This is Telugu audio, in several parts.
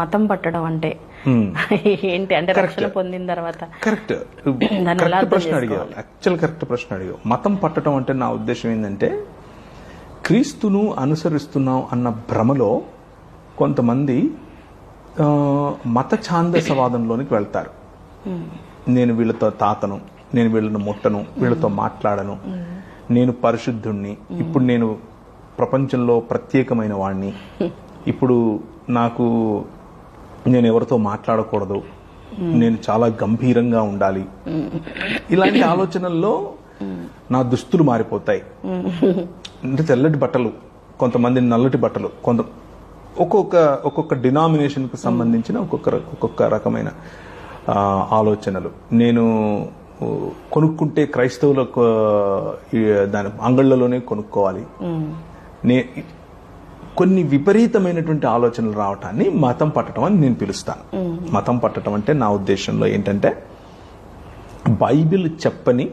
మతం పట్టడం అంటే. ఏంటి? అంటే రక్షణ పొందిన తర్వాత. కరెక్ట్ కరెక్ట్ ప్రశ్న అడిగావు. యాక్చువల్ కరెక్ట్ ప్రశ్న అడిగావు. మతం పట్టడం అంటే నా ఉద్దేశం ఏంటంటే క్రీస్తును అనుసరిస్తున్నాం అన్న భ్రమలో కొంతమంది మత ఛాందసవాదంలోనికి వెళ్తారు. నేను వీళ్ళతో తాతను నేను వీళ్ళను ముట్టను వీళ్ళతో మాట్లాడను. నేను పరిశుద్ధుణ్ణి. ఇప్పుడు నేను ప్రపంచంలో ప్రత్యేకమైన వాణ్ణి. ఇప్పుడు నాకు నేను ఎవరితో మాట్లాడకూడదు. నేను చాలా గంభీరంగా ఉండాలి. ఇలాంటి ఆలోచనల్లో నా దుస్తులు మారిపోతాయి. అంటే తెల్లటి బట్టలు కొంతమంది నల్లటి బట్టలు కొంత ఒక్కొక్క ఒక్కొక్క డినామినేషన్కు సంబంధించిన ఒక్కొక్క ఒక్కొక్క రకమైన ఆలోచనలు. నేను కొనుక్కుంటే క్రైస్తవులకు దాని అంగళ్ళలోనే కొనుక్కోవాలి. నే కొన్ని విపరీతమైనటువంటి ఆలోచనలు రావటాన్ని మతం పట్టడం అని నేను పిలుస్తాను. మతం పట్టడం అంటే నా ఉద్దేశంలో ఏంటంటే బైబిల్ చెప్పని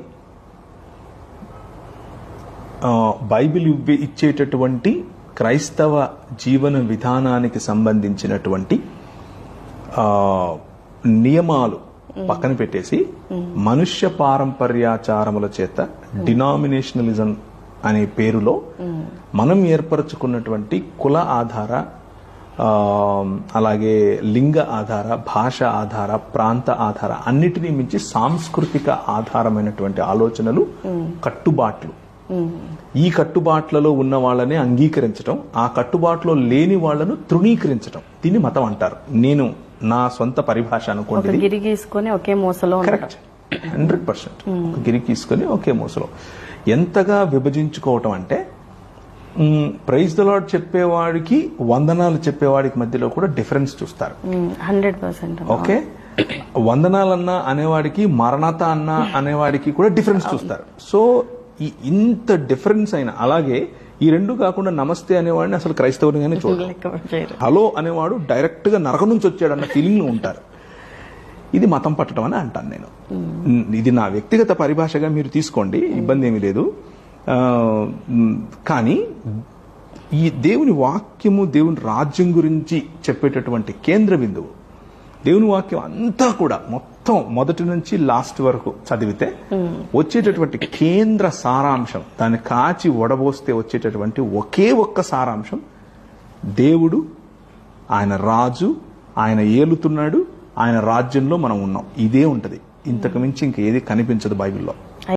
బైబిల్ ఇవ్వే- ఇచ్చేటటువంటి క్రైస్తవ జీవన విధానానికి సంబంధించినటువంటి నియమాలు పక్కన పెట్టేసి మనుష్య పారంపర్యాచారముల చేత డినామినేషనలిజం అనే పేరులో మనం ఏర్పరచుకున్నటువంటి కుల ఆధార అలాగే లింగ ఆధార భాష ఆధార ప్రాంత ఆధార అన్నిటినీ మించి సాంస్కృతిక ఆధారమైనటువంటి ఆలోచనలు కట్టుబాట్లు. ఈ కట్టుబాట్లలో ఉన్న వాళ్ళని అంగీకరించడం ఆ కట్టుబాట్లో లేని వాళ్ళను తృణీకరించడం దీన్ని మతం అంటారు. నేను నా సొంత పరిభాష అనుకోండి గిరి గీసుకొని ఒకే మూసలో కరెక్ట్. Hundred percent. గిరి తీసుకొని ఒకే మూసలో. ఎంతగా విభజించుకోవటం అంటే ప్రైజ్ ద లాడ్ చెప్పేవాడికి వందనాలు చెప్పేవాడికి మధ్యలో కూడా డిఫరెన్స్ చూస్తారు. Hundred percent okay? వందనాలన్నా అనేవాడికి మరణత అన్న అనేవాడికి కూడా డిఫరెన్స్ చూస్తారు. సో ఈ ఇంత డిఫరెన్స్ అయిన అలాగే ఈ రెండు కాకుండా నమస్తే అనేవాడిని అసలు క్రైస్తవునిగానే చేయరు హలో అనేవాడు డైరెక్ట్గా నరకం నుంచి వచ్చాడన్న ఫీలింగ్లో ఉంటారు. ఇది మతం పట్టడం అని అంటాను నేను. ఇది నా వ్యక్తిగత పరిభాషగా మీరు తీసుకోండి ఇబ్బంది ఏమీ లేదు. కానీ ఈ దేవుని వాక్యము దేవుని రాజ్యం గురించి చెప్పేటటువంటి కేంద్ర బిందువు దేవుని వాక్యం అంతా కూడా మొత్తం మొదటి నుంచి లాస్ట్ వరకు చదివితే వచ్చేటటువంటి కేంద్ర సారాంశం దాన్ని కాచి వడబోస్తే వచ్చేటటువంటి ఒకే ఒక్క సారాంశం దేవుడు ఆయన రాజు ఆయన ఏలుతున్నాడు ఆయన రాజ్యంలో మనం ఉన్నాం. ఇదే ఉంటుంది. ఇంతకు మించి ఇంక ఏది కనిపించదు బైబిల్లో.